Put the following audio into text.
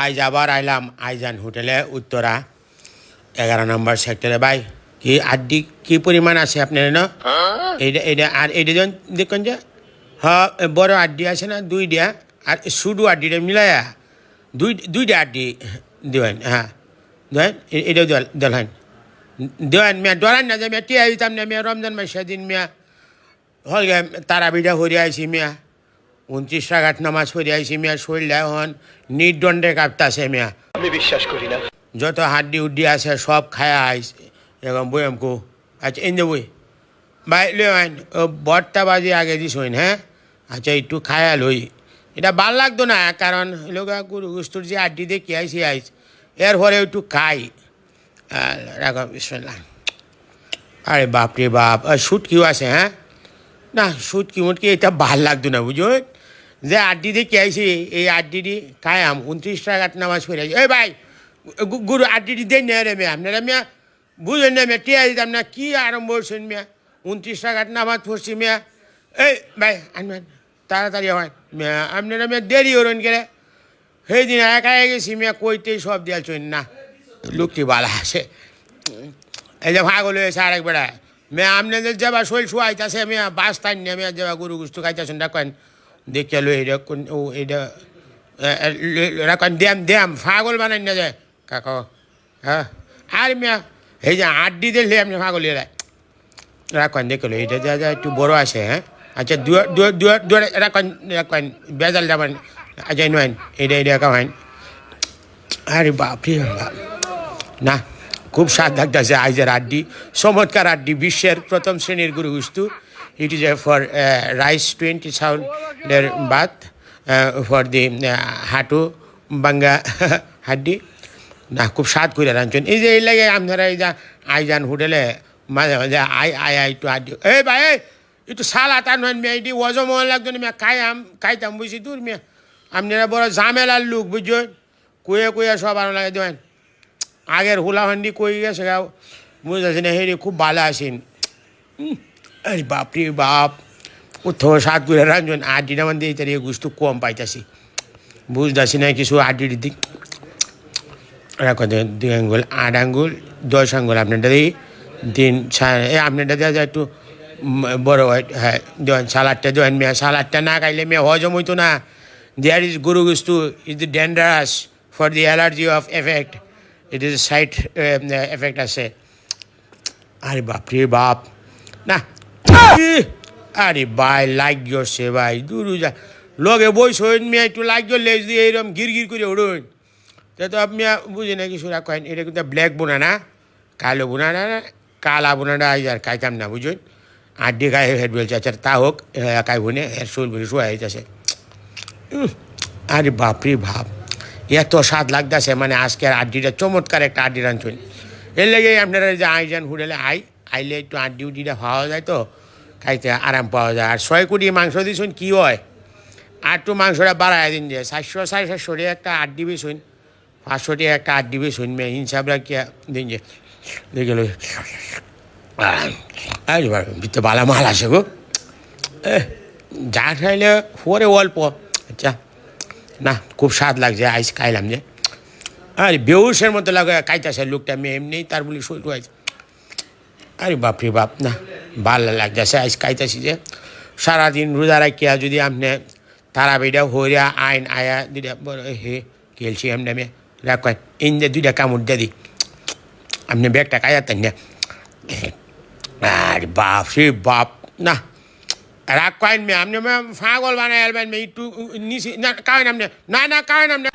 আজ আবার আইলাম আইজান হোটেলে, উত্তরা। এগারো নম্বর সেক্টরে, ভাই। কি আড্ডি, কি পরিমাণ আছে আপনার, না? এইটা এইটা আর এইটা যখন দেখুন যে হ্যাঁ বড় আড্ডি আছে না দুইটা আর শুধু আড্ডিটা মিলাইয়া দুই দুইটা আড্ডি দেবেন হ্যাঁ। দেন দেওয়াল দেওয়ান দেওয়ান মিয়া ডরান না যে মিয়া, টিয়া দিতাম না মিয়া, রমজান মাস সেদিন মিয়া হল তারাবিটা হরে আইছি মিয়া। উনত্রিশ রাগাত নামাজ পড়ে আইছি মিয়া শরীরটা এখন নির্দণ্ডে কাঁপতাছে মিয়া। আমি বিশ্বাস করি না। যত হাড্ডি উড্ডি আছে সব খায়া আইস। এরকম বই আমকো। আচ্ছা এন বই। ভাই লইন ও বটটা বাজি আগে দিস হইন হ্যাঁ? আচ্ছা একটু খায়া লই। এটা ভালো লাগতো না কারণ লোকা গুরু গুস্তুর যে আড্ডি দিয়ে কি আইসি। আইস এর পরে একটু খাই। রাখো বিসমিল্লাহ। আরে বাপ রে বাপ শুট কিউ আছে হ্যাঁ? না সুট কি মুটকি এটা ভালো লাগতো না বুঝুন যে আড্ডি দিয়ে কে আইসি এই আড্ডিটি খায়াম উনত্রিশ টাকার নামাজ পড়ে এই ভাই গুরু আড্ডিটি দেন রে মেয়ে। আপনারা মেয়া বুঝলেন না মেয়া, টিয়া দিতাম না, কি আরম্ভ করছেন মেয়া? উনত্রিশ টাকার নামাজ পড়ছি মেয়া। এই ভাই আনবেন তাড়াতাড়ি হয়। মেয়া, আপনারা মেয়া দেরি হলেন গেলে সেই দিন একা গেছি মেয়া, কইতেই সব দিয়াছেন না। লোকটি ভালো আছে। এই যে ভাগল হয়েছে আরেক বেড়া মে আপনাদের যাবা শৈল শুয়াইতেছে আমি বাস টাইন নিয়ে আমি যাবা গরু গুস্তু খাইতেছেন ডাকেন দেখে লো এটা কোন ও এটা রাখেন দেম দেম ফাগল বানাই না যায় কাকা হ্যাঁ আর মিয়া এই যে আড্ডি দিলে আপনি ফাগল এরা রাখেন দেখে লো এটা যা যা একটু বড় আছে হ্যাঁ আচ্ছা দুয়া দুয়া দুয়া রাখেন রাখেন বেজাল যাবেন আচ্ছা নয় এটা এটা কামাইন আরে বাপরে বাপ না খুব স্বাদ লাগতেছে আইজের আড্ডি চমৎকার আড্ডি বিশ্বের প্রথম শ্রেণির গুরু বস্তু it is a for rice twenty সাউন্ডের বাত ফর দি হাঁটু বাঙ্গা হাড্ডি। না খুব স্বাদ করে রাঁধছেন। এই যে এই লাগে আপনারা এই যা আইজান হোটেলে মাঝে মাঝে আই আই আই একটু আড্ডি। এই ভাই একটু সালাত আর নয় মেয়ে এটি ওজম লাগতো না মেয়ে খাইয়াম খাইতাম বুঝছি দূর মেয়ে। আপনারা বড় ঝামেলার লোক বুঝছেন কুয়ে কুয়ে সব আনো লাগে দেবেন। আগের হুলাহান্ডি কই গেছে গাও বুঝতেছি না হেরি খুব ভালো উম, আরে বাপরে বাপ। কোথাও সাত করে রাঞ্জন আড্ডিটা মানে এই তারিখে গুস্তু কম পাইতাছি। বুঝতেছি না কিছু আড্ডির দিক। রাখো দুই আঙ্গুল, আট আঙ্গুল, দশ আঙ্গুল। আপনারটা দিই এই আপনারটা দেওয়া যায় একটু বড় হয় হ্যাঁ দেওয়ান সালাডটা দেওয়ান মেয়া সালাডটা না খাইলে মেয়ে হজম হইতো না। দেয়ার ইজ গরু গুস্তু is the dangerous for the allergy of effect it is side effect আছে। আরে বাপ রে বাপ। না। আরে ভাই লাগিও সে ভাই। দূর যা লগে বই সইন মেয়ে একটু লাগিও লেজ দিয়ে এরকম গির গির করে উড়ুন। তা তো আপনি বুঝি না কিছু রাখেন এটা কিন্তু ব্ল্যাক বোনা না, কালো বোনা না, কালা বোনাটা আজ আর খাইতাম না, বুঝুন। আড্ডি খাই হেড বলছে আচ্ছা তা হোক একাই বোনে, এর শোল বলে শোয়া হইতেছে আরে বাপরে বাপ। এত স্বাদ লাগতেছে মানে আজকের আড্ডিটা, চমৎকার একটা আড্ডি রাঁধছেন। এর লেগে আপনারা যে আইজান হুডেলে আই, আইলে একটু আড্ডি উড্ডিটা খাওয়া যায় তো। খাইতে আরাম পাওয়া যায়। আর ছয় কোটি মাংস দিয়েছেন কি হয়? আর মাংসটা বাড়ায় দিন যে সাতশো সাড়ে টাকা একটা আড্ডি বেশুন পাঁচশো টাকা একটা আড্ডি বেশুন মেয়ে হিসাব রাখিয়া দিন যে। দেখে ভিতরে বালা মাল আছে গো। যা খাইলে পরে অল্প। আচ্ছা না, খুব স্বাদ লাগছে, আইস খাইলাম যে। আরে বেউসের মতো লাগে, খাইতেছে লোকটা, মেয়ে এমনি তার বলি শুরু হয়েছে আরে বাপরে বাপ, না। ভালো লাগতেছে, আইস খাইতেছি যে। সারাদিন রোজা রাখিয়া যদি আপনি তারা বেটা হরিয়া আইন আয়া দুইটা হে এমনি আমি? রাখেন ইন যে দুইটা কামড় দিয়ে দিই আপনি ব্যাগটা খাইতেন না। আরে বাপ রে বাপ, না। রাগ কয়েন মে আপনি ফাগল বানাই আলবেন মে, একটু না কায়েন আপনি না না কায়েন আপনি